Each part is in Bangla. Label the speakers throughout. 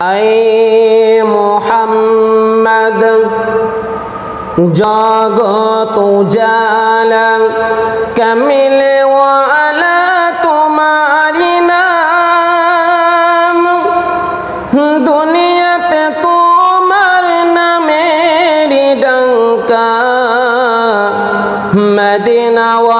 Speaker 1: আই মোহাম্মদ জগত উজালা কমিল ওয়ালা তোমারি নাম দুনিয়াতে তোমার নামের ডঙ্কা মদিনাওয়ালা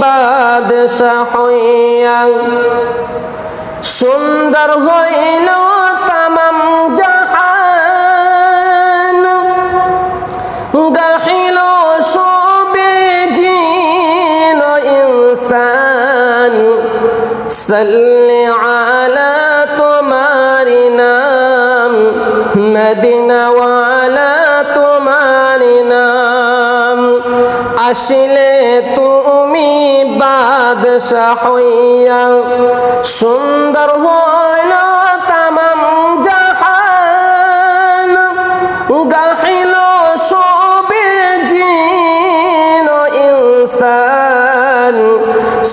Speaker 1: বাদশাহ হইয়া সুন্দর হইল তামাম জাহান। গাহিল সবে জিন ইনসান। সাল্লি আলা তোমার নাম। মদিনাওয়ালা তোমার নাম। আসলে তুমি হইয়া সুন্দর হইল তামাম জাহান। গাহিল সবে জিন ইনসান।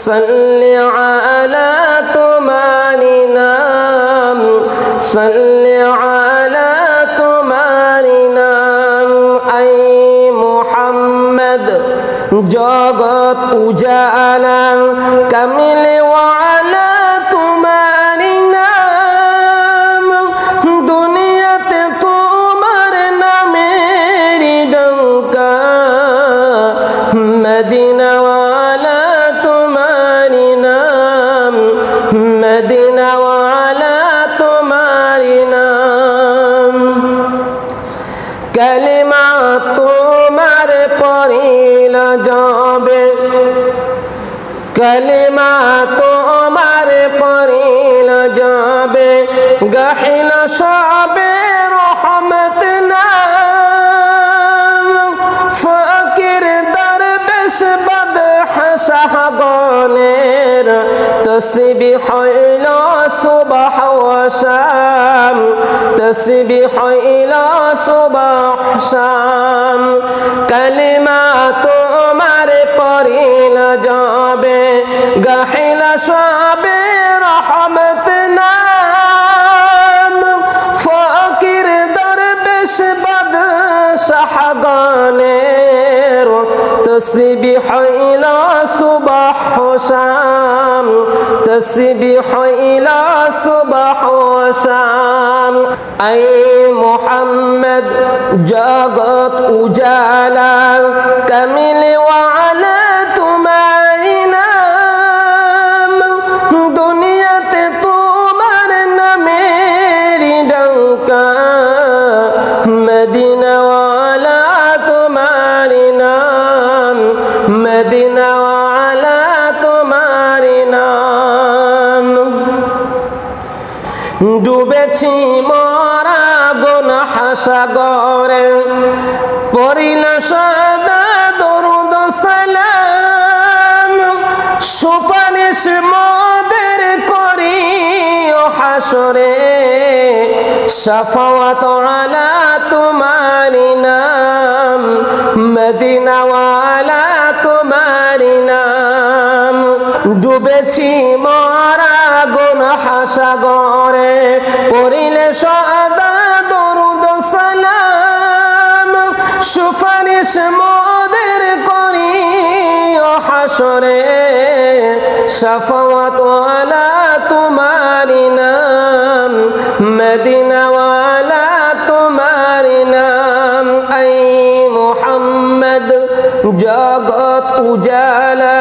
Speaker 1: সাল্লি নাম। সাল্লি আলা তোমার নাম। আই মোহাম্মদ জগত উজালা। কামিল ওয়ালা তোমার নাম দুনিয়াতে তোমার নামের ডঙ্কা মদিনাওয়ালা তোমার নাম মদিনাওয়ালা তোমার নাম কালিমা তোমার পরিল যাবে কালিমা তোমার পরিল যাবে গাহিল সবে রহমত নাম। ফকির দরবেশ বদ হাসাহগনের তসবি হইল সুবাহ শাম। তসবি হইল সুবাহ শাম। গাহিল সবে রহমত নাম। ফকির দরবেশ বদ শাহগানের তসবি হইল সুবাহ শাম। তসবি হইল সুবাহ শাম। আই মোহাম্মদ জগত উজালা ডুবেছি মরা গুন হাসাগরে। পরিল সদা দরুদ সালাম। সুপারিশ মদের করি ও হাসরে। সাফাওয়াত আলা তোমার নাম। মদিনাওয়ালা তোমার নাম। ডুবেছি মরা গুন হাসাগরে, পড়িলে সদা দরুদ সালাম। সুপারিশ মোদের করি, ও হাসরে। সাফাওয়াত আলা তোমার নাম, মদিনাওয়ালা তোমার নাম। আই মোহাম্মদ জগত উজালা